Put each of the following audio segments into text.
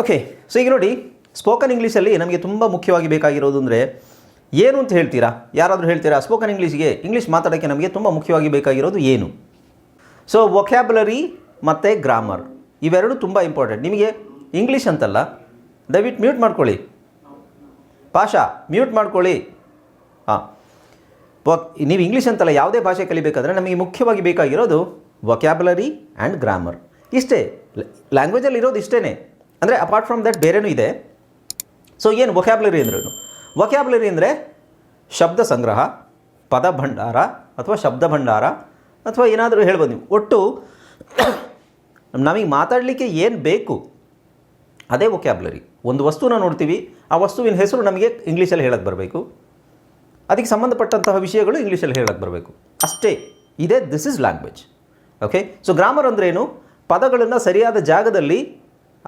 Okay so ಈಗ ನೋಡಿ spoken ಇಂಗ್ಲೀಷಲ್ಲಿ ನಮಗೆ ತುಂಬ ಮುಖ್ಯವಾಗಿ ಬೇಕಾಗಿರೋದು ಅಂದರೆ ಏನು ಅಂತ ಹೇಳ್ತೀರಾ? ಯಾರಾದರೂ ಹೇಳ್ತೀರಾ? ಸ್ಪೋಕನ್ ಇಂಗ್ಲೀಷ್ಗೆ ಇಂಗ್ಲೀಷ್ ಮಾತಾಡೋಕ್ಕೆ ನಮಗೆ ತುಂಬ ಮುಖ್ಯವಾಗಿ ಬೇಕಾಗಿರೋದು ಏನು? ಸೊ ವೊಕ್ಯಾಬುಲರಿ ಮತ್ತು ಗ್ರಾಮರ್ ಇವೆರಡು ತುಂಬ ಇಂಪಾರ್ಟೆಂಟ್ ನಿಮಗೆ ಇಂಗ್ಲೀಷ್ ಅಂತಲ್ಲ, ದಯವಿಟ್ಟು ಮ್ಯೂಟ್ ಮಾಡ್ಕೊಳ್ಳಿ. ಭಾಷಾ ಮ್ಯೂಟ್ ಮಾಡ್ಕೊಳ್ಳಿ. ಹಾಂ. ನೀವು ಇಂಗ್ಲೀಷ್ ಅಂತಲ್ಲ, ಯಾವುದೇ ಭಾಷೆ ಕಲಿಬೇಕಾದ್ರೆ ನಮಗೆ ಮುಖ್ಯವಾಗಿ ಬೇಕಾಗಿರೋದು ವೊಕ್ಯಾಬುಲರಿ ಆ್ಯಂಡ್ ಗ್ರಾಮರ್ ಇಷ್ಟೇ ಲ್ಯಾಂಗ್ವೇಜಲ್ಲಿ ಇರೋದು ಇಷ್ಟೇ ಅಂದರೆ ಅಪಾರ್ಟ್ ಫ್ರಮ್ ದಟ್ ಬೇರೆನೂ ಇದೆ. ಸೊ ಏನು ವೊಕ್ಯಾಬ್ಲರಿ ಅಂದ್ರೇನು ವೊಕ್ಯಾಬ್ಲರಿ ಅಂದರೆ ಶಬ್ದ ಸಂಗ್ರಹ, ಪದ ಭಂಡಾರ ಅಥವಾ ಶಬ್ದ ಭಂಡಾರ ಅಥವಾ ಏನಾದರೂ ಹೇಳ್ಬೋದು ನೀವು. ಒಟ್ಟು ನಮಗೆ ಮಾತಾಡಲಿಕ್ಕೆ ಏನು ಬೇಕು? ಅದೇ ವೊಕ್ಯಾಬ್ಲರಿ ಒಂದು ವಸ್ತುನ ನೋಡ್ತೀವಿ, ಆ ವಸ್ತುವಿನ ಹೆಸರು ನಮಗೆ ಇಂಗ್ಲೀಷಲ್ಲಿ ಹೇಳಕ್ಕೆ ಬರಬೇಕು. ಅದಕ್ಕೆ ಸಂಬಂಧಪಟ್ಟಂತಹ ವಿಷಯಗಳು ಇಂಗ್ಲೀಷಲ್ಲಿ ಹೇಳಕ್ಕೆ ಬರಬೇಕು. ಅಷ್ಟೇ, ಇದೇ this is language okay so grammar ಅಂದ್ರೇನು ಪದಗಳನ್ನು ಸರಿಯಾದ ಜಾಗದಲ್ಲಿ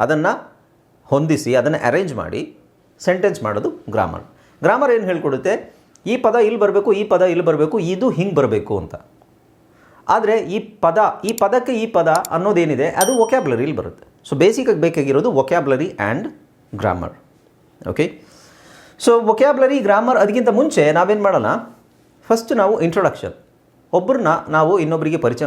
ಅದನ್ನು ಹೊಂದಿಸಿ, ಅದನ್ನು ಅರೇಂಜ್ ಮಾಡಿ ಸೆಂಟೆನ್ಸ್ ಮಾಡೋದು ಗ್ರಾಮರ್ ಗ್ರಾಮರ್ ಏನು ಹೇಳ್ಕೊಡುತ್ತೆ? ಈ ಪದ ಇಲ್ಲಿ ಬರಬೇಕು, ಈ ಪದ ಇಲ್ಲಿ ಬರಬೇಕು, ಇದು ಹಿಂಗೆ ಬರಬೇಕು ಅಂತ. ಆದರೆ ಈ ಪದ, ಈ ಪದಕ್ಕೆ ಈ ಪದ ಅನ್ನೋದೇನಿದೆ, ಅದು ಇಲ್ಲಿ ಬರುತ್ತೆ. ಸೊ ಬೇಸಿಕಾಗಿ ಬೇಕಾಗಿರೋದು vocabulary and grammar okay so vocabulary grammar ಅದಕ್ಕಿಂತ ಮುಂಚೆ ನಾವೇನು ಮಾಡೋಣ ಫಸ್ಟ್ ನಾವು ಇಂಟ್ರೊಡಕ್ಷನ್ ಒಬ್ಬರನ್ನ ನಾವು ಇನ್ನೊಬ್ಬರಿಗೆ ಪರಿಚಯ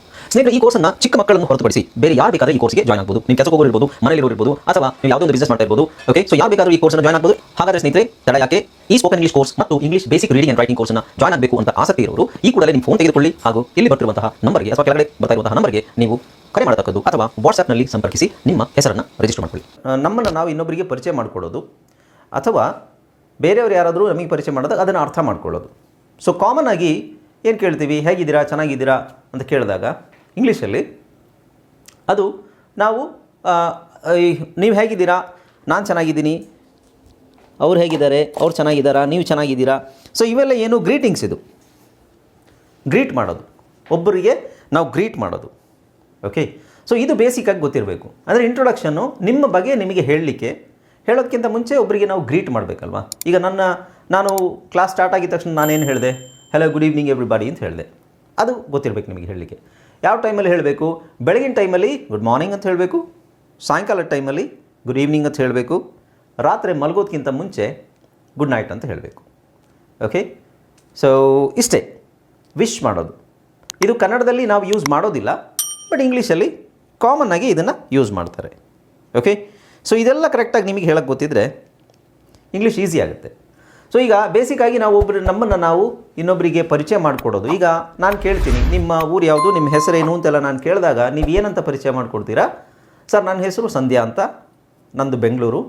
ಸ್ನೇಹಿತರೆ, ಈ ಕೋರ್ಸನ್ನ ಚಿಕ್ಕ ಮಕ್ಕಳನ್ನು ಹೊರತುಪಡಿಸಿ ಬೇರೆ ಯಾರು ಬೇಕಾದ್ರೆ ಈ ಕೋರ್ಸ್ಗೆ ಜಾಯ್ನ್ ಆಗಬಹುದು ನೀವು ಕೆಲಸಕ್ಕೆ ಹೋಗಿರ್ಬೋದು ಮನೆಯಲ್ಲಿ ಇರ್ಬೋದು, ಅಥವಾ ನೀವು ಯಾವುದೋ ಒಂದು ಬಿಸ್ನೆಸ್ ಮಾಡ್ತಾ ಇರ್ಬೋದು ಓಕೆ ಸೊ ಯಾರು ಬೇಕಾದ್ರೂ ಈ ಕೋರ್ಸ್ನ ಜಾಯ್ನ್ ಆಗಬಹುದು ಹಾಗಾದ್ರೆ ಸ್ನೇಹಿತರೆ, ತಡ ಯಾಕೆ? ಈ ಸ್ಪೋಕನ್ ಇಂಗ್ಲಿಷ್ ಕೋರ್ಸ್ ಮತ್ತು English basic reading and writing ಕೋರ್ಸ್ನ ಜಾಯ್ನ್ ಆಗಬೇಕು ಅಂತ ಆಸಕ್ತಿ ಇರೋರು, ಈ ಕೂಡಲೇ ನಿಮ್ಮ ಫೋನ್ ತೆಗೆದುಕೊಳ್ಳಿ ಹಾಗೂ ಇಲ್ಲಿ ಬರ್ತಿರುವಂತಹ ನಂಬರ್ಗೆ ಅಥವಾ ಕೆಳಗಡೆ ಬರ್ತಾ ಇರುವಂತಹ ನಂಬರ್ಗೆ ನೀವು ಕರೆ ಮಾಡತಕ್ಕದ್ದು ಅಥವಾ ವಾಟ್ಸ್ಆಪ್ನಲ್ಲಿ ಸಂಪರ್ಕಿಸಿ ನಿಮ್ಮ ಹೆಸರನ್ನು ರಿಜಿಸ್ಟರ್ ಮಾಡ್ಕೊಳ್ಳಿ. ನಮ್ಮನ್ನು ನಾವು ಇನ್ನೊಬ್ಬರಿಗೆ ಪರಿಚಯ ಮಾಡಿಕೊಡೋದು ಅಥವಾ ಬೇರೆಯವರು ಯಾರಾದರೂ ನಮಗೆ ಪರಿಚಯ ಮಾಡಿದಾಗ ಅದನ್ನು ಅರ್ಥ ಮಾಡ್ಕೊಳ್ಳೋದು. ಸೊ ಕಾಮನ್ ಆಗಿ ಏನು ಕೇಳ್ತೀವಿ? ಹೇಗಿದ್ದೀರಾ? ಚೆನ್ನಾಗಿದ್ದೀರಾ? ಅಂತ ಕೇಳಿದಾಗ ಇಂಗ್ಲೀಷಲ್ಲಿ. ಅದು ನಾವು ನೀವು ಹೇಗಿದ್ದೀರಾ? ನಾನು ಚೆನ್ನಾಗಿದ್ದೀನಿ. ಅವ್ರು ಹೇಗಿದ್ದಾರೆ? ಅವ್ರು ಚೆನ್ನಾಗಿದ್ದಾರಾ? ನೀವು ಚೆನ್ನಾಗಿದ್ದೀರಾ? ಸೊ ಇವೆಲ್ಲ ಏನು ಗ್ರೀಟಿಂಗ್ಸ್ ಇದು. ಗ್ರೀಟ್ ಮಾಡೋದು. ಒಬ್ಬರಿಗೆ ನಾವು ಗ್ರೀಟ್ ಮಾಡೋದು. ಓಕೆ ಸೊ ಇದು ಬೇಸಿಕ್ಕಾಗಿ ಗೊತ್ತಿರಬೇಕು. ಅಂದರೆ ಇಂಟ್ರೊಡಕ್ಷನ್ನು ನಿಮ್ಮ ಬಗ್ಗೆ ನಿಮಗೆ ಹೇಳಲಿಕ್ಕೆ ಹೇಳೋದಕ್ಕಿಂತ ಮುಂಚೆ ಒಬ್ಬರಿಗೆ ನಾವು ಗ್ರೀಟ್ ಮಾಡಬೇಕಲ್ವಾ? ಈಗ ನನ್ನ, ನಾನು ಕ್ಲಾಸ್ ಸ್ಟಾರ್ಟ್ ಆಗಿದ ತಕ್ಷಣ ನಾನೇನು ಹೇಳಿದೆ? ಹಲೋ ಗುಡ್ ಈವ್ನಿಂಗ್ ಎವ್ರಿಬಾಡಿ ಅಂತ ಹೇಳಿದೆ. ಅದು ಗೊತ್ತಿರಬೇಕು ನಿಮಗೆ ಹೇಳಲಿಕ್ಕೆ. ಯಾವ ಟೈಮಲ್ಲಿ ಹೇಳಬೇಕು? ಬೆಳಗಿನ ಟೈಮಲ್ಲಿ ಗುಡ್ ಮಾರ್ನಿಂಗ್ ಅಂತ ಹೇಳಬೇಕು. ಸಾಯಂಕಾಲದ ಟೈಮಲ್ಲಿ ಗುಡ್ ಈವ್ನಿಂಗ್ ಅಂತ ಹೇಳಬೇಕು. ರಾತ್ರಿ ಮಲಗೋದಕ್ಕಿಂತ ಮುಂಚೆ ಗುಡ್ ನೈಟ್ ಅಂತ ಹೇಳಬೇಕು. ಓಕೆ ಸೊ ಇಷ್ಟೇ. ವಿಶ್ ಮಾಡೋದು. ಇದು ಕನ್ನಡದಲ್ಲಿ ನಾವು ಯೂಸ್ ಮಾಡೋದಿಲ್ಲ ಬಟ್ ಇಂಗ್ಲೀಷಲ್ಲಿ ಕಾಮನ್ ಆಗಿ ಇದನ್ನು ಯೂಸ್ ಮಾಡ್ತಾರೆ. ಓಕೆ ಸೊ ಇದೆಲ್ಲ ಕರೆಕ್ಟಾಗಿ ನಿಮಗೆ ಹೇಳಕ್ಕೆ ಗೊತ್ತಿದ್ದರೆ ಇಂಗ್ಲೀಷ್ ಈಸಿ ಆಗುತ್ತೆ. ಸೊ ಈಗ ಬೇಸಿಕ್ಕಾಗಿ ನಾವು ಒಬ್ಬರು ನಮ್ಮನ್ನು ನಾವು ಇನ್ನೊಬ್ಬರಿಗೆ ಪರಿಚಯ ಮಾಡಿಕೊಡೋದು. ಈಗ ನಾನು ಕೇಳ್ತೀನಿ, ನಿಮ್ಮ ಊರು ಯಾವುದು, ನಿಮ್ಮ ಹೆಸರೇನು ಅಂತೆಲ್ಲ ನಾನು ಕೇಳಿದಾಗ ನೀವು ಏನಂತ ಪರಿಚಯ ಮಾಡಿಕೊಡ್ತೀರಾ? ಸರ್ ನನ್ನ ಹೆಸರು ಸಂಧ್ಯಾ ಅಂತ, ನಂದು ಬೆಂಗಳೂರು.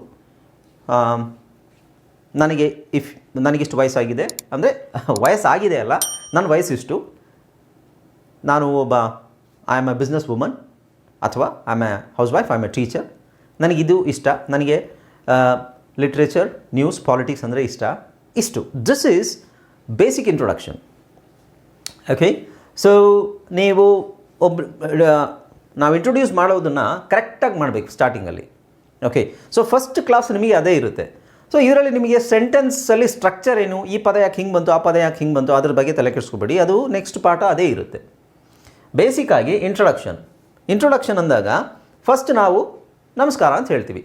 ನನಗೆ ಇಫ್ ನನಗಿಷ್ಟು ವಯಸ್ಸಾಗಿದೆ. ಅಂದರೆ ವಯಸ್ಸಾಗಿದೆ ಅಲ್ಲ ನನ್ನ ವಯಸ್ಸಿಷ್ಟು. ನಾನು ಒಬ್ಬ I am a business woman ಅಥವಾ I am a housewife I am a teacher ನನಗಿದು ಇಷ್ಟ. ನನಗೆ ಲಿಟ್ರೇಚರ್ ನ್ಯೂಸ್ ಪಾಲಿಟಿಕ್ಸ್ ಅಂದರೆ ಇಷ್ಟ. ಇಷ್ಟು this is basic introduction okay so ನೀವು ಒಬ್ಬ ನಾವು ಇಂಟ್ರೊಡ್ಯೂಸ್ ಮಾಡೋದನ್ನು ಕರೆಕ್ಟಾಗಿ ಮಾಡಬೇಕು ಸ್ಟಾರ್ಟಿಂಗಲ್ಲಿ ಓಕೆ ಸೊ ಫಸ್ಟ್ ಕ್ಲಾಸ್ ನಿಮಗೆ ಅದೇ ಇರುತ್ತೆ. ಸೊ ಇದರಲ್ಲಿ ನಿಮಗೆ ಸೆಂಟೆನ್ಸಲ್ಲಿ ಸ್ಟ್ರಕ್ಚರ್ ಏನು, ಈ ಪದ ಯಾಕೆ ಹಿಂಗೆ ಬಂತು, ಆ ಪದ ಯಾಕೆ ಹಿಂಗೆ ಬಂತು, ಅದ್ರ ಬಗ್ಗೆ ತಲೆ ಕೆಡಿಸ್ಕೊಬೇಡಿ. ಅದು ನೆಕ್ಸ್ಟ್ ಪಾಠ ಅದೇ ಇರುತ್ತೆ. ಬೇಸಿಕ್ಕಾಗಿ ಇಂಟ್ರೊಡಕ್ಷನ್ ಇಂಟ್ರೊಡಕ್ಷನ್ ಅಂದಾಗ ಫಸ್ಟ್ ನಾವು ನಮಸ್ಕಾರ ಅಂತ ಹೇಳ್ತೀವಿ.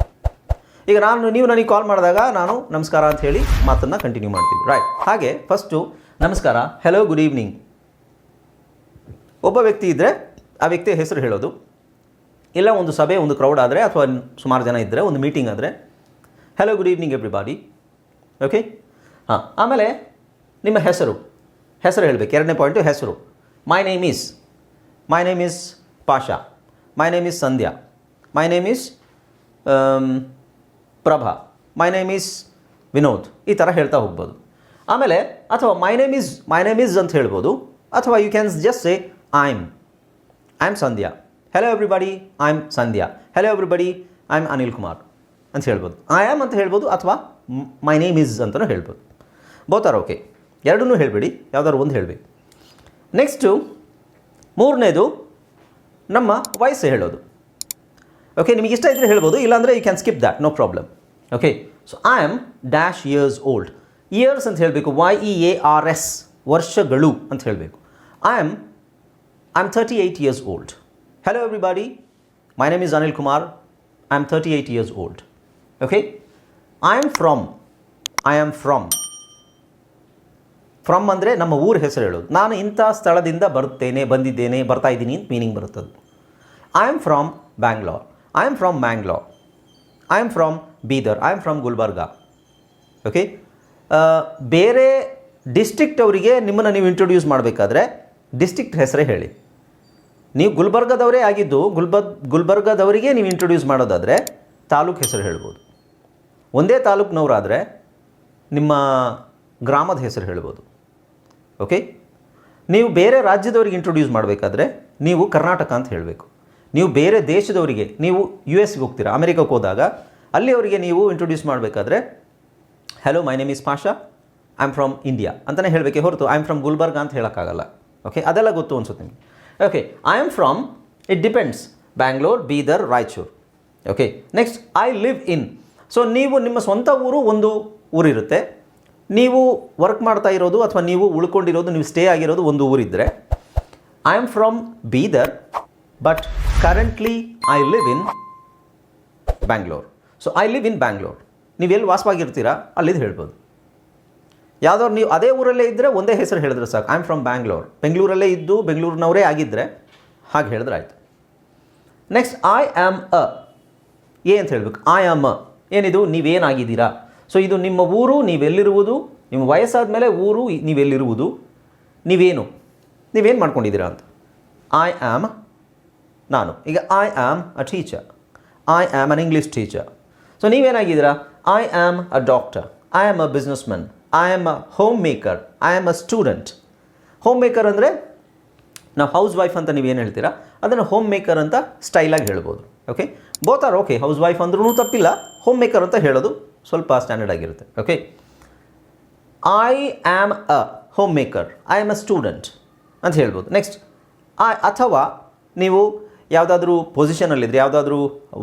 ಈಗ ನಾನು ನೀವು ನನಗೆ ಕಾಲ್ ಮಾಡಿದಾಗ ನಾನು ನಮಸ್ಕಾರ ಅಂತ ಹೇಳಿ ಮಾತನ್ನು ಕಂಟಿನ್ಯೂ ಮಾಡ್ತೀವಿ. ರೈಟ್ ಹಾಗೆ ಫಸ್ಟು ನಮಸ್ಕಾರ ಹೆಲೋ ಗುಡ್ ಈವ್ನಿಂಗ್ ಒಬ್ಬ ವ್ಯಕ್ತಿ ಇದ್ದರೆ ಆ ವ್ಯಕ್ತಿಯ ಹೆಸರು ಹೇಳೋದು. ಇಲ್ಲ, ಒಂದು ಸಭೆ, ಒಂದು ಕ್ರೌಡ್ ಆದರೆ ಅಥವಾ ಸುಮಾರು ಜನ ಇದ್ದರೆ ಒಂದು ಮೀಟಿಂಗ್ ಆದರೆ hello good evening everybody okay ಹಾಂ, ಆಮೇಲೆ ನಿಮ್ಮ ಹೆಸರು. ಹೆಸರು ಹೇಳಬೇಕು. ಎರಡನೇ ಪಾಯಿಂಟು ಹೆಸರು. My name is my name is Pasha my name is Sandhya my name is Prabha my name is Vinod ಈ ಥರ ಹೇಳ್ತಾ ಹೋಗ್ಬೋದು. ಆಮೇಲೆ, ಅಥವಾ my name is my name is ಅಂತ ಹೇಳ್ಬೋದು. ಅಥವಾ you can just say I'm I am Sandhya hello everybody I am Sandhya hello everybody I am Anil Kumar ಅಂತ ಹೇಳ್ಬೋದು. ಐ ಆಮ್ ಅಂತ ಹೇಳ್ಬೋದು, ಅಥವಾ ಮೈ ನೇಮ್ ಈಸ್ ಅಂತಲೂ ಹೇಳ್ಬೋದು. ಬೋತಾರ ಓಕೆ ಎರಡನ್ನೂ ಹೇಳಬೇಡಿ, ಯಾವ್ದಾದ್ರು ಒಂದು ಹೇಳಬೇಕು. ನೆಕ್ಸ್ಟು ಮೂರನೇದು, ನಮ್ಮ ವಯಸ್ಸು ಹೇಳೋದು. ಓಕೆ ನಿಮಗೆ ಇಷ್ಟ ಇದ್ದರೆ ಹೇಳ್ಬೋದು, ಇಲ್ಲಾಂದರೆ you can skip that no problem okay so I am dash years old years ಅಂತ ಹೇಳಬೇಕು Y E A R S ವರ್ಷಗಳು ಅಂತ ಹೇಳಬೇಕು. I am I am thirty eight years old hello everybody my name is Anil Kumar I am thirty eight years old okay I am from I am from from ಅಂದರೆ ನಮ್ಮ ಊರ ಹೆಸರು ಹೇಳೋದು. ನಾನು ಇಂಥ ಸ್ಥಳದಿಂದ ಬರುತ್ತೇನೆ, ಬಂದಿದ್ದೇನೆ, ಬರ್ತಾ ಇದ್ದೀನಿ ಅಂತ ಮೀನಿಂಗ್ ಬರುತ್ತದೆ I am from Bangalore I am from Mangalore I am from Bidar I am from Gulbarga okay ಬೇರೆ ಡಿಸ್ಟ್ರಿಕ್ಟ್ ಅವರಿಗೆ ನಿಮ್ಮನ್ನು ನೀವು ಇಂಟ್ರೊಡ್ಯೂಸ್ ಮಾಡಬೇಕಾದ್ರೆ ಡಿಸ್ಟ್ರಿಕ್ಟ್ ಹೆಸರೇ ಹೇಳಿ. ನೀವು ಗುಲ್ಬರ್ಗದವರೇ ಆಗಿದ್ದು ಗುಲ್ಬರ್, ಗುಲ್ಬರ್ಗದವರಿಗೆ ನೀವು ಇಂಟ್ರೊಡ್ಯೂಸ್ ಮಾಡೋದಾದರೆ ತಾಲೂಕು ಹೆಸರು ಹೇಳ್ಬೋದು. ಒಂದೇ ತಾಲೂಕಿನವರಾದರೆ ನಿಮ್ಮ ಗ್ರಾಮದ ಹೆಸರು ಹೇಳ್ಬೋದು. ಓಕೆ ನೀವು ಬೇರೆ ರಾಜ್ಯದವರಿಗೆ ಇಂಟ್ರೊಡ್ಯೂಸ್ ಮಾಡಬೇಕಾದ್ರೆ ನೀವು ಕರ್ನಾಟಕ ಅಂತ ಹೇಳಬೇಕು. ನೀವು ಬೇರೆ ದೇಶದವರಿಗೆ, ನೀವು ಯು ಎಸ್ಗೆ ಹೋಗ್ತೀರಾ, ಅಮೆರಿಕಕ್ಕೆ ಹೋದಾಗ ಅಲ್ಲಿ ಅವರಿಗೆ ನೀವು ಇಂಟ್ರೊಡ್ಯೂಸ್ ಮಾಡಬೇಕಾದ್ರೆ hello my name is Pasha I am from India ಅಂತಲೇ ಹೇಳಬೇಕೆ ಹೊರತು ಐ ಆಮ್ ಫ್ರಮ್ ಗುಲ್ಬರ್ಗ ಅಂತ ಹೇಳೋಕ್ಕಾಗಲ್ಲ. ಓಕೆ ಅದೆಲ್ಲ ಗೊತ್ತು ಅನ್ಸುತ್ತೆ ನಿಮಗೆ. Okay I am from it depends Bangalore Bidar Raichur okay next I live in so ನೀವು ನಿಮ್ಮ ಸ್ವಂತ ಊರು ಒಂದು ಊರಿರುತ್ತೆ. ನೀವು ವರ್ಕ್ ಮಾಡ್ತಾ ಇರೋದು ಅಥವಾ ನೀವು ಉಳ್ಕೊಂಡಿರೋದು, ನೀವು ಸ್ಟೇ ಆಗಿರೋದು ಒಂದು ಊರಿದ್ದರೆ I am from Bidar but currently I live in Bangalore so I live in Bangalore ನೀವು ಎಲ್ಲಿ ವಾಸವಾಗಿರ್ತೀರಾ ಅಲ್ಲಿದ್ದು ಹೇಳ್ಬೋದು. ಯಾವ್ದಾದ್ರು ನೀವು ಅದೇ ಊರಲ್ಲೇ ಇದ್ದರೆ ಒಂದೇ ಹೆಸರು ಹೇಳಿದ್ರೆ ಸಾಕು. ಐ ಆಮ್ ಫ್ರಮ್ ಬ್ಯಾಂಗ್ಳೂರ್ ಬೆಂಗಳೂರಲ್ಲೇ ಇದ್ದು ಬೆಂಗಳೂರಿನವರೇ ಆಗಿದ್ದರೆ ಹಾಗೆ ಹೇಳಿದ್ರೆ ಆಯಿತು. Next I am a a ಅಂತ ಹೇಳಬೇಕು. ಐ ಆಮ್ ಅ ಏನಿದು? ನೀವೇನಾಗಿದ್ದೀರಾ? ಸೊ ಇದು ನಿಮ್ಮ ಊರು, ನೀವೆಲ್ಲಿರುವುದು? ನಿಮ್ಮ ವಯಸ್ಸಾದ ಮೇಲೆ ಊರು, ನೀವೆಲ್ಲಿರುವುದು? ನೀವೇನು? ನೀವೇನು ಮಾಡ್ಕೊಂಡಿದ್ದೀರಾ ಅಂತ. ಐ ಆಮ್ ನಾನು. ಈಗ I am a teacher I am an English teacher so ನೀವೇನಾಗಿದ್ದೀರಾ I am a doctor I am a businessman I am a homemaker I am a student homemaker ಅಂದರೆ, ನಾವು ಹೌಸ್ ವೈಫ್ ಅಂತ ನೀವು ಏನು ಹೇಳ್ತೀರಾ? ಅದನ್ನು home maker ಅಂತ ಸ್ಟೈಲಾಗಿ ಹೇಳ್ಬೋದು. Okay both are okay housewife ಅಂದ್ರೂ ತಪ್ಪಿಲ್ಲ. ಹೋಮ್ ಮೇಕರ್ ಅಂತ ಹೇಳೋದು ಸ್ವಲ್ಪ ಸ್ಟ್ಯಾಂಡರ್ಡ್ ಆಗಿರುತ್ತೆ. Okay I am a homemaker I am a student ಅಂತ ಹೇಳ್ಬೋದು. ನೆಕ್ಸ್ಟ್ ಐ ಅಥವಾ ನೀವು ಯಾವುದಾದ್ರೂ ಪೊಸಿಷನಲ್ಲಿದ್ದರೆ ಯಾವುದಾದ್ರೂ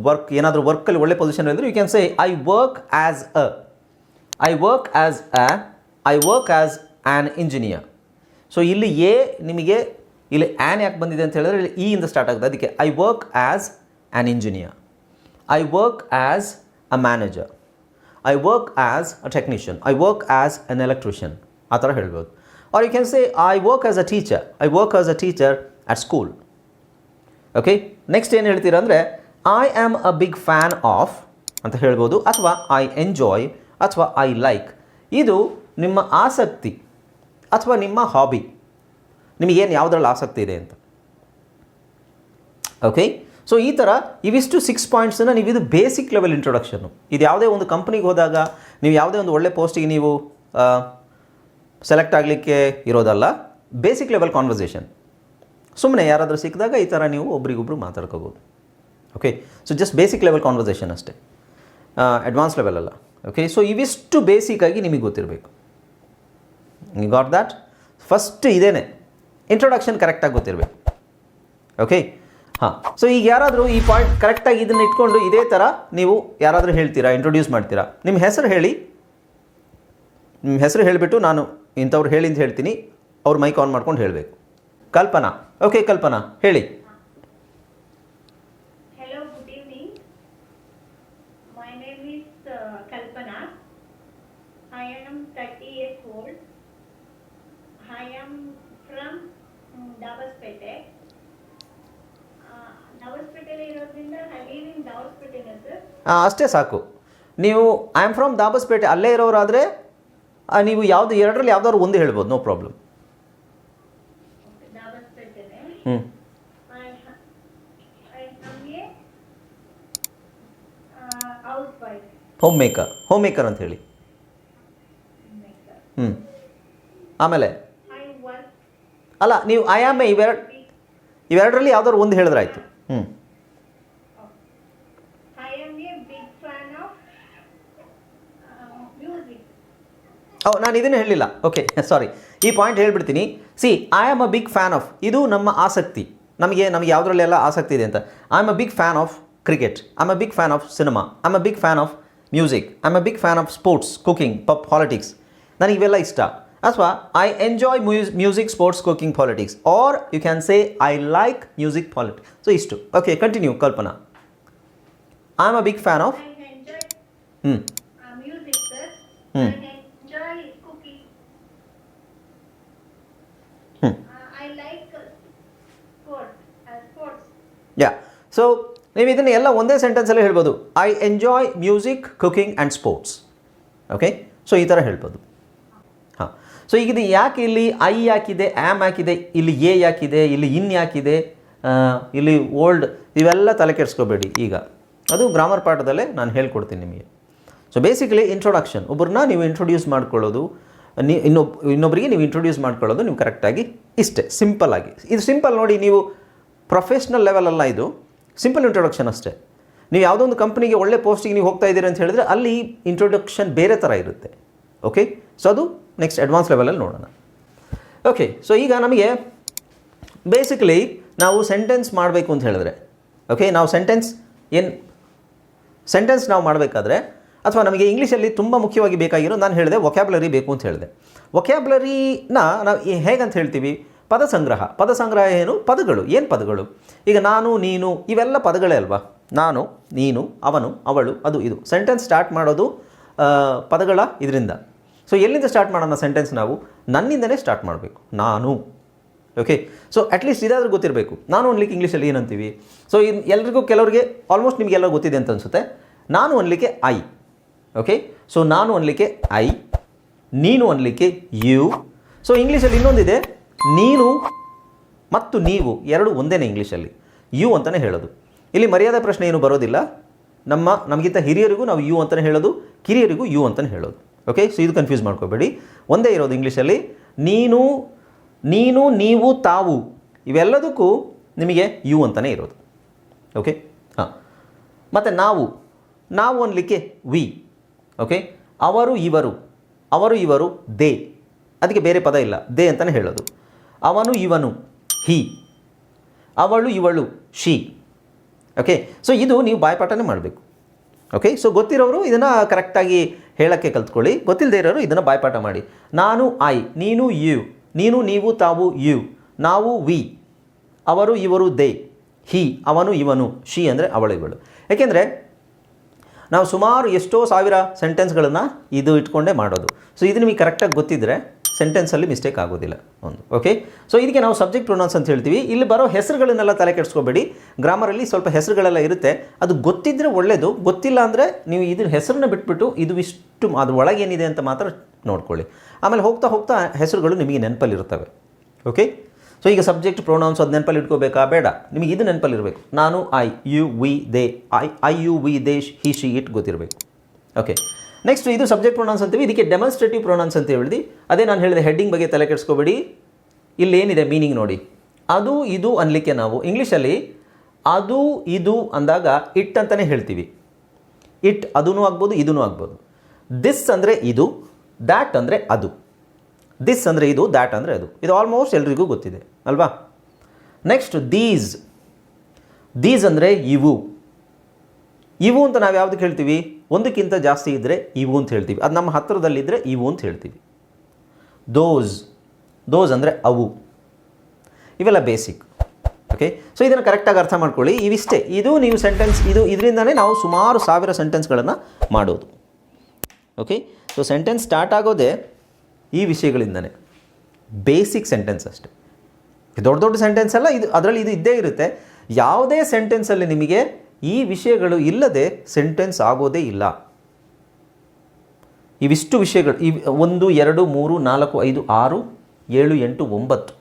ವರ್ಕ್ ಏನಾದರೂ ವರ್ಕಲ್ಲಿ ಒಳ್ಳೆ ಪೊಸಿಷನಲ್ಲಿದ್ದರೆ you can say I work as a I work as a I work as an engineer so ಇಲ್ಲಿ ಎ ನಿಮಗೆ, ಇಲ್ಲಿ ಆ್ಯನ್ ಯಾಕೆ ಬಂದಿದೆ ಅಂತ ಹೇಳಿದ್ರೆ, ಇಲ್ಲಿ ಇ ಇಂದ ಸ್ಟಾರ್ಟ್ ಆಗುತ್ತೆ. ಅದಕ್ಕೆ I work as an engineer I work as a manager I work as a technician I work as an electrician ಆ ಥರ ಹೇಳ್ಬೋದು. Or you can say I work as a teacher I work as a teacher at school okay next ಏನು ಹೇಳ್ತೀರಾ ಅಂದರೆ I am a big fan of ಅಂತ ಹೇಳ್ಬೋದು, ಅಥವಾ I enjoy ಅಥವಾ ಐ ಲೈಕ್ ಇದು ನಿಮ್ಮ ಆಸಕ್ತಿ, ಅಥವಾ ನಿಮ್ಮ ಹಾಬಿ ನಿಮಗೇನು ಯಾವುದ್ರಲ್ಲಿ ಆಸಕ್ತಿ ಇದೆ ಅಂತ. ಓಕೆ ಸೊ ಈ ಥರ ಇವಿಷ್ಟು ಸಿಕ್ಸ್ ಪಾಯಿಂಟ್ಸನ್ನು ನೀವು ಇದು ಬೇಸಿಕ್ ಲೆವೆಲ್ ಇಂಟ್ರೊಡಕ್ಷನ್ನು ಇದು ಯಾವುದೇ ಒಂದು ಕಂಪ್ನಿಗೆ ಹೋದಾಗ, ನೀವು ಯಾವುದೇ ಒಂದು ಒಳ್ಳೆ ಪೋಸ್ಟಿಗೆ ನೀವು ಸೆಲೆಕ್ಟ್ ಆಗಲಿಕ್ಕೆ ಇರೋದಲ್ಲ ಬೇಸಿಕ್ ಲೆವೆಲ್ ಕಾನ್ವರ್ಸೇಷನ್ ಸುಮ್ಮನೆ ಯಾರಾದರೂ ಸಿಕ್ಕಿದಾಗ ಈ ಥರ ನೀವು ಒಬ್ರಿಗೊಬ್ರು ಮಾತಾಡ್ಕೋಬೋದು. Okay so just basic level conversation ಅಷ್ಟೇ. ಅಡ್ವಾನ್ಸ್ ಲೆವೆಲ್ ಅಲ್ಲ. ಓಕೆ ಸೊ ಇವಿಷ್ಟು ಬೇಸಿಕ್ಕಾಗಿ ನಿಮಗೆ ಗೊತ್ತಿರಬೇಕು. ಯು ಗಾಟ್ ದ್ಯಾಟ್ ಫಸ್ಟ್ ಇದೇನೆ. ಇಂಟ್ರೊಡಕ್ಷನ್ ಕರೆಕ್ಟಾಗಿ ಗೊತ್ತಿರಬೇಕು. ಓಕೆ ಹಾಂ. ಸೊ ಈಗ ಯಾರಾದರೂ ಈ ಪಾಯಿಂಟ್ ಕರೆಕ್ಟಾಗಿ ಇದನ್ನು ಇಟ್ಕೊಂಡು ಇದೇ ಥರ ನೀವು ಯಾರಾದರೂ ಹೇಳ್ತೀರಾ ಇಂಟ್ರೊಡ್ಯೂಸ್ ಮಾಡ್ತೀರಾ? ನಿಮ್ಮ ಹೆಸರು ಹೇಳಿ. ನಿಮ್ಮ ಹೆಸರು ಹೇಳಿಬಿಟ್ಟು ನಾನು ಇಂಥವ್ರು ಹೇಳಿ ಅಂತ ಹೇಳ್ತೀನಿ. ಅವ್ರು ಮೈಕ್ ಆನ್ ಮಾಡ್ಕೊಂಡು ಹೇಳಬೇಕು. ಕಲ್ಪನಾ ಓಕೆ ಕಲ್ಪನಾ ಹೇಳಿ Hello, good evening. My name is uh, Kalpana. I am 30 years old. I am from Davaspete. ದಾಬಸ್ಪೇಟೆಲಿ ಇರೋದ್ರಿಂದ ಐ ಲೀವ್ ಇನ್ ದಾಬಸ್ಪೇಟೆನ ಸರ್ ಆ, ಅಷ್ಟೇ ಸಾಕು ನೀವು ಐ ಆಮ್ ಫ್ರಮ್ ದಾಬಸ್ಪೇಟೆ ಅಲ್ಲೇ ಇರೋರಾದರೆ ನೀವು ಯಾವುದು ಎರಡರಲ್ಲಿ ಯಾವ್ದಾದ್ರು ಒಂದು ಹೇಳ್ಬೋದು no problem homemaker homemaker ಅಂತ ಹೇಳಿ. ಹ್ಞೂ ಆಮೇಲೆ? ಅಲ್ಲ ನೀವು ಐ ಆಮ್ ಎ ಇವೆರಡು ಇವೆರಡರಲ್ಲಿ ಯಾವ್ದಾದ್ರು ಒಂದು ಹೇಳಿದ್ರೆ ಆಯಿತು. ಹ್ಞೂ ಓ ನಾನು ಇದನ್ನು ಹೇಳಿಲ್ಲ ಓಕೆ ಸಾರಿ ಈ ಪಾಯಿಂಟ್ ಹೇಳ್ಬಿಡ್ತೀನಿ. C I am a big fan of ಇದು ನಮ್ಮ ಆಸಕ್ತಿ. ನಮಗೆ ನಮಗೆ ಯಾವುದರಲ್ಲೆಲ್ಲ ಆಸಕ್ತಿ ಇದೆ ಅಂತ. I am a big fan of cricket I am a big fan of cinema I am a big fan of music I am a big fan of sports cooking puff politics ನನಗೆ ಇವೆಲ್ಲ ಇಷ್ಟ. ಅಥವಾ I enjoy muse music sports cooking politics or you can say I like music politics so ಇಷ್ಟು. Okay continue Kalpana. I am a big fan of ಹ್ಞೂ ಹ್ಞೂ uh, music, sir. Hmm. I enjoy cooking. Hmm. Uh, I like uh, sport, uh, sports. Yeah so ನೀವು ಇದನ್ನು ಎಲ್ಲ ಒಂದೇ ಸೆಂಟೆನ್ಸಲ್ಲಿ ಹೇಳ್ಬೋದು. I enjoy music cooking and sports okay so ಈ ಥರ ಹೇಳ್ಬೋದು. ಹಾಂ. ಸೊ ಈಗ ಇದು ಯಾಕೆ ಇಲ್ಲಿ ಐ ಯಾಕಿದೆ ಆ್ಯಮ್ ಯಾಕಿದೆ, ಇಲ್ಲಿ ಎ ಯಾಕಿದೆ, ಇಲ್ಲಿ ಇನ್ ಯಾಕಿದೆ ಇಲ್ಲಿ ಓಲ್ಡ್ ಇವೆಲ್ಲ ತಲೆ ಕೆಡಿಸ್ಕೋಬೇಡಿ ಈಗ. ಅದು ಗ್ರಾಮರ್ ಪಾಠದಲ್ಲೇ ನಾನು ಹೇಳ್ಕೊಡ್ತೀನಿ ನಿಮಗೆ. ಸೊ ಬೇಸಿಕಲಿ ಇಂಟ್ರೊಡಕ್ಷನ್ ಒಬ್ಬರನ್ನ ನೀವು ಇಂಟ್ರೊಡ್ಯೂಸ್ ಮಾಡ್ಕೊಳ್ಳೋದು, ನೀ, ಇನ್ನೊಬ್ ಇನ್ನೊಬ್ಬರಿಗೆ ನೀವು ಇಂಟ್ರೊಡ್ಯೂಸ್ ಮಾಡ್ಕೊಳ್ಳೋದು ನೀವು ಕರೆಕ್ಟಾಗಿ ಇಷ್ಟೇ ಸಿಂಪಲ್ ಆಗಿ. ಇದು ಸಿಂಪಲ್ ನೋಡಿ ನೀವು ಪ್ರೊಫೆಷ್ನಲ್ ಲೆವೆಲ್ ಅಲ್ಲ ಇದು. ಸಿಂಪಲ್ ಇಂಟ್ರೊಡಕ್ಷನ್ ಅಷ್ಟೇ. ನೀವು ಯಾವುದೋ ಒಂದು ಕಂಪ್ನಿಗೆ ಒಳ್ಳೆ ಪೋಸ್ಟಿಗೆ ನೀವು ಹೋಗ್ತಾ ಇದ್ದೀರಿ ಅಂತ ಹೇಳಿದ್ರೆ ಅಲ್ಲಿ ಇಂಟ್ರೊಡಕ್ಷನ್ ಬೇರೆ ಥರ ಇರುತ್ತೆ. ಓಕೆ ಸೊ ಅದು ನೆಕ್ಸ್ಟ್ ಅಡ್ವಾನ್ಸ್ ಲೆವೆಲಲ್ಲಿ ನೋಡೋಣ. ಓಕೆ ಸೊ ಈಗ ನಮಗೆ ಬೇಸಿಕಲಿ ನಾವು ಸೆಂಟೆನ್ಸ್ ಮಾಡಬೇಕು ಅಂತ ಹೇಳಿದ್ರೆ. ಓಕೆ ನಾವು ಸೆಂಟೆನ್ಸ್ ಏನು ಸೆಂಟೆನ್ಸ್ ನಾವು ಮಾಡಬೇಕಾದ್ರೆ ಅಥವಾ ನಮಗೆ ಇಂಗ್ಲೀಷಲ್ಲಿ ತುಂಬ ಮುಖ್ಯವಾಗಿ ಬೇಕಾಗಿರೋ ನಾನು ಹೇಳಿದೆ ವೊಕ್ಯಾಬ್ಲರಿ ಬೇಕು ಅಂತ ಹೇಳಿದೆ. ವೊಕ್ಯಾಬ್ಲರಿನ ನಾವು ಹೇಗಂತ ಹೇಳ್ತೀವಿ? ಪದ ಸಂಗ್ರಹ ಪದ ಸಂಗ್ರಹ ಏನು? ಪದಗಳು. ಏನು ಪದಗಳು? ಈಗ ನಾನು, ನೀನು, ಇವೆಲ್ಲ ಪದಗಳೇ ಅಲ್ವಾ? ನಾನು, ನೀನು, ಅವನು, ಅವಳು, ಅದು ಇದು. ಸೆಂಟೆನ್ಸ್ ಸ್ಟಾರ್ಟ್ ಮಾಡೋದು ಪದಗಳ ಇದರಿಂದ. ಸೊ ಎಲ್ಲಿಂದ ಸ್ಟಾರ್ಟ್ ಮಾಡೋಣ ಸೆಂಟೆನ್ಸ್ ನಾವು? ನನ್ನಿಂದನೇ ಸ್ಟಾರ್ಟ್ ಮಾಡಬೇಕು. ನಾನು. ಓಕೆ ಸೊ ಅಟ್ಲೀಸ್ಟ್ ಇದಾದರೂ ಗೊತ್ತಿರಬೇಕು. ನಾನು ಅನ್ಲಿಕ್ಕೆ ಇಂಗ್ಲೀಷಲ್ಲಿ ಏನಂತೀವಿ? ಸೊ ಇನ್ ಎಲ್ರಿಗೂ ಕೆಲವರಿಗೆ ಆಲ್ಮೋಸ್ಟ್ ನಿಮಗೆಲ್ಲ ಗೊತ್ತಿದೆ ಅಂತ ಅನಿಸುತ್ತೆ. ನಾನು ಅನ್ಲಿಕ್ಕೆ ಐ ಓಕೆ ಸೊ ನಾನು ಅನ್ಲಿಕ್ಕೆ ಐ ನೀನು ಅನ್ಲಿಕ್ಕೆ ಯು ಸೊ ಇಂಗ್ಲೀಷಲ್ಲಿ ಇನ್ನೊಂದಿದೆ. ನೀನು ಮತ್ತು ನೀವು ಎರಡು ಒಂದೇನೇ ಇಂಗ್ಲೀಷಲ್ಲಿ. ಯು ಅಂತಲೇ ಹೇಳೋದು. ಇಲ್ಲಿ ಮರ್ಯಾದೆ ಪ್ರಶ್ನೆ ಏನು ಬರೋದಿಲ್ಲ. ನಮ್ಮ, ನಮಗಿಂತ ಹಿರಿಯರಿಗೂ ನಾವು ಯು ಅಂತಲೇ ಹೇಳೋದು, ಕಿರಿಯರಿಗೂ ಯು ಅಂತಲೇ ಹೇಳೋದು. ಓಕೆ ಸೊ ಇದು ಕನ್ಫ್ಯೂಸ್ ಮಾಡ್ಕೋಬೇಡಿ. ಒಂದೇ ಇರೋದು ಇಂಗ್ಲೀಷಲ್ಲಿ. ನೀನು ನೀನು, ನೀವು, ತಾವು ಇವೆಲ್ಲದಕ್ಕೂ ನಿಮಗೆ ಯು ಅಂತಲೇ ಇರೋದು. ಓಕೆ ಹಾಂ. ಮತ್ತು ನಾವು ನಾವು ಅನ್ಲಿಕ್ಕೆ ವಿ. ಓಕೆ ಅವರು, ಇವರು ಅವರು, ಇವರು, ದೇ. ಅದಕ್ಕೆ ಬೇರೆ ಪದ ಇಲ್ಲ. ದೇ ಅಂತಲೇ ಹೇಳೋದು. ಅವನು ಇವನು, ಹಿ. ಅವಳು ಇವಳು, ಶಿ. ಓಕೆ ಸೊ ಇದು ನೀವು ಬಾಯ್ಪಾಠನೇ ಮಾಡಬೇಕು. ಓಕೆ ಸೊ ಗೊತ್ತಿರೋರು ಇದನ್ನು ಕರೆಕ್ಟಾಗಿ ಹೇಳೋಕ್ಕೆ ಕಲ್ತ್ಕೊಳ್ಳಿ. ಗೊತ್ತಿಲ್ಲದೆ ಇರೋರು ಇದನ್ನು ಬಾಯ್ಪಾಠ ಮಾಡಿ. ನಾನು ಐ ನೀನು ಯು ನೀನು, ನೀವು, ತಾವು ಯು ನಾವು ವಿ ಅವರು, ಇವರು ದೇ ಹಿ. ಅವನು, ಇವನು, ಶಿ ಅಂದರೆ ಅವಳು, ಇವಳು. ಯಾಕೆಂದರೆ ನಾವು ಸುಮಾರು ಎಷ್ಟೋ ಸಾವಿರ ಸೆಂಟೆನ್ಸ್ಗಳನ್ನು ಇದು ಇಟ್ಕೊಂಡೇ ಮಾಡೋದು. ಸೊ ಇದು ನಿಮಗೆ ಕರೆಕ್ಟಾಗಿ ಗೊತ್ತಿದ್ದರೆ ಸೆಂಟೆನ್ಸಲ್ಲಿ ಮಿಸ್ಟೇಕ್ ಆಗೋದಿಲ್ಲ ಒಂದು ಓಕೆ ಸೊ ಇದಕ್ಕೆ ನಾವು ಸಬ್ಜೆಕ್ಟ್ ಪ್ರೊನೌನ್ಸ್ ಅಂತ ಹೇಳ್ತೀವಿ. ಇಲ್ಲಿ ಬರೋ ಹೆಸರುಗಳನ್ನೆಲ್ಲ ತಲೆ ಕೆಡಿಸ್ಕೋಬೇಡಿ. ಗ್ರಾಮರಲ್ಲಿ ಸ್ವಲ್ಪ ಹೆಸರುಗಳೆಲ್ಲ ಇರುತ್ತೆ. ಅದು ಗೊತ್ತಿದ್ದರೆ ಒಳ್ಳೆಯದು ಗೊತ್ತಿಲ್ಲ ಅಂದರೆ ನೀವು ಇದ್ರ ಹೆಸರನ್ನ ಬಿಟ್ಬಿಟ್ಟು ಇದು ಇಷ್ಟು ಅದು ಒಳಗೇನಿದೆ ಅಂತ ಮಾತ್ರ ನೋಡ್ಕೊಳ್ಳಿ. ಆಮೇಲೆ ಹೋಗ್ತಾ ಹೋಗ್ತಾ ಹೆಸರುಗಳು ನಿಮಗೆ ನೆನಪಲ್ಲಿರ್ತವೆ ಓಕೆ ಸೊ ಈಗ ಸಬ್ಜೆಕ್ಟ್ ಪ್ರೊನೌನ್ಸ್ ಅದು ನೆನಪಲ್ಲಿ ಇಟ್ಕೋಬೇಕಾ? ಬೇಡ. ನಿಮಗೆ ಇದು ನೆನಪಲ್ಲಿರಬೇಕು ನಾನು I you we they I I you we they he she it ಗೊತ್ತಿರಬೇಕು. ಓಕೆ ನೆಕ್ಸ್ಟ್ ಇದು ಸಬ್ಜೆಕ್ಟ್ ಪ್ರೊನೌನ್ಸ್ ಅಂತೀವಿ. ಇದಕ್ಕೆ ಡೆಮಾನ್ಸ್ಟ್ರೇಟಿವ್ ಪ್ರೊನೌನ್ಸ್ ಅಂತ ಹೇಳಿದ್ವಿ. ಅದೇ ನಾನು ಹೇಳಿದೆ ಹೆಡ್ಡಿಂಗ್ ಬಗ್ಗೆ ತಲೆ ಕೆಡಿಸ್ಕೋಬೇಡಿ. ಇಲ್ಲೇನಿದೆ ಮೀನಿಂಗ್ ನೋಡಿ. ಅದು, ಇದು ಅನ್ಲಿಕ್ಕೆ ನಾವು ಇಂಗ್ಲೀಷಲ್ಲಿ ಅದು, ಇದು ಅಂದಾಗ ಇಟ್ ಅಂತಲೇ ಹೇಳ್ತೀವಿ. ಇಟ್ ಅದೂ ಆಗ್ಬೋದು ಇದೂ ಆಗ್ಬೋದು. ದಿಸ್ ಅಂದರೆ ಇದು ದ್ಯಾಟ್ ಅಂದರೆ ಅದು. ದಿಸ್ ಅಂದರೆ ಇದು ದ್ಯಾಟ್ ಅಂದರೆ ಅದು. ಇದು ಆಲ್ಮೋಸ್ಟ್ ಎಲ್ರಿಗೂ ಗೊತ್ತಿದೆ, ಅಲ್ವಾ? ನೆಕ್ಸ್ಟ್ ದೀಸ್ ದೀಸ್ ಅಂದರೆ ಇವು. ಇವು ಅಂತ ನಾವು ಯಾವುದಕ್ಕೆ ಹೇಳ್ತೀವಿ? ಒಂದಕ್ಕಿಂತ ಜಾಸ್ತಿ ಇದ್ದರೆ ಇವು ಅಂತ ಹೇಳ್ತೀವಿ. ಅದು ನಮ್ಮ ಹತ್ತಿರದಲ್ಲಿದ್ದರೆ ಇವು ಅಂತ ಹೇಳ್ತೀವಿ. ದೋಸ್ ದೋಸ್ ಅಂದರೆ ಅವು. ಇವೆಲ್ಲ ಬೇಸಿಕ್ ಓಕೆ ಸೊ ಇದನ್ನು ಕರೆಕ್ಟಾಗಿ ಅರ್ಥ ಮಾಡ್ಕೊಳ್ಳಿ. ಇವಿಷ್ಟೇ. ಇದು ನೀವು ಸೆಂಟೆನ್ಸ್ ಇದು ಇದರಿಂದನೇ ನಾವು ಸುಮಾರು ಸಾವಿರ ಸೆಂಟೆನ್ಸ್ಗಳನ್ನು ಮಾಡೋದು. ಓಕೆ ಸೊ ಸೆಂಟೆನ್ಸ್ ಸ್ಟಾರ್ಟ್ ಆಗೋದೇ ಈ ವಿಷಯಗಳಿಂದನೇ. ಬೇಸಿಕ್ ಸೆಂಟೆನ್ಸ್ ಅಷ್ಟೆ. ದೊಡ್ಡ ದೊಡ್ಡ ಸೆಂಟೆನ್ಸ್ ಅಲ್ಲ, ಇದು ಅದರಲ್ಲಿ ಇದು ಇದ್ದೇ ಇರುತ್ತೆ. ಯಾವುದೇ ಸೆಂಟೆನ್ಸಲ್ಲಿ ನಿಮಗೆ ಈ ವಿಷಯಗಳು ಇಲ್ಲದೆ ಸೆಂಟೆನ್ಸ್ ಆಗೋದೇ ಇಲ್ಲ. ಇವಿಷ್ಟು ವಿಷಯಗಳು, ಇವ್ ಒಂದು, ಎರಡು, ಮೂರು, ನಾಲ್ಕು, ಐದು, ಆರು, ಏಳು, ಎಂಟು, ಒಂಬತ್ತು.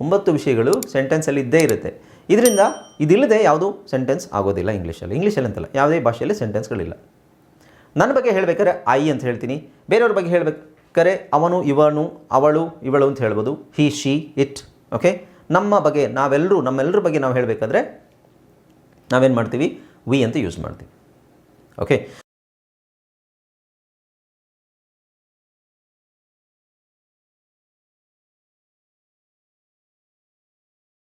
ಒಂಬತ್ತು ವಿಷಯಗಳು ಸೆಂಟೆನ್ಸಲ್ಲಿ ಇದ್ದೇ ಇರುತ್ತೆ. ಇದರಿಂದ ಇದಿಲ್ಲದೆ ಯಾವುದೂ? ಸೆಂಟೆನ್ಸ್ ಆಗೋದಿಲ್ಲ ಇಂಗ್ಲೀಷಲ್ಲಿ ಇಂಗ್ಲೀಷಲ್ಲಿ ಅಂತಲ್ಲ, ಯಾವುದೇ ಭಾಷೆಯಲ್ಲಿ ಸೆಂಟೆನ್ಸ್ಗಳಿಲ್ಲ ನನ್ನ ಬಗ್ಗೆ ಹೇಳಬೇಕಾದ್ರೆ ಐ ಅಂತ ಹೇಳ್ತೀನಿ. ಬೇರೆಯವ್ರ ಬಗ್ಗೆ ಹೇಳಬೇಕಾದ್ರೆ ಅವನು, ಇವನು, ಅವಳು, ಇವಳು ಅಂತ ಹೇಳ್ಬೋದು. ಹಿ, ಶಿ, ಇಟ್. ಓಕೆ ನಮ್ಮ ಬಗ್ಗೆ ನಾವೆಲ್ಲರೂ ನಮ್ಮೆಲ್ಲರ ಬಗ್ಗೆ ನಾವು ಹೇಳಬೇಕಾದ್ರೆ ನಾವೇನು ಮಾಡ್ತೀವಿ? ವಿ ಅಂತ ಯೂಸ್ ಮಾಡ್ತೀವಿ. ಓಕೆ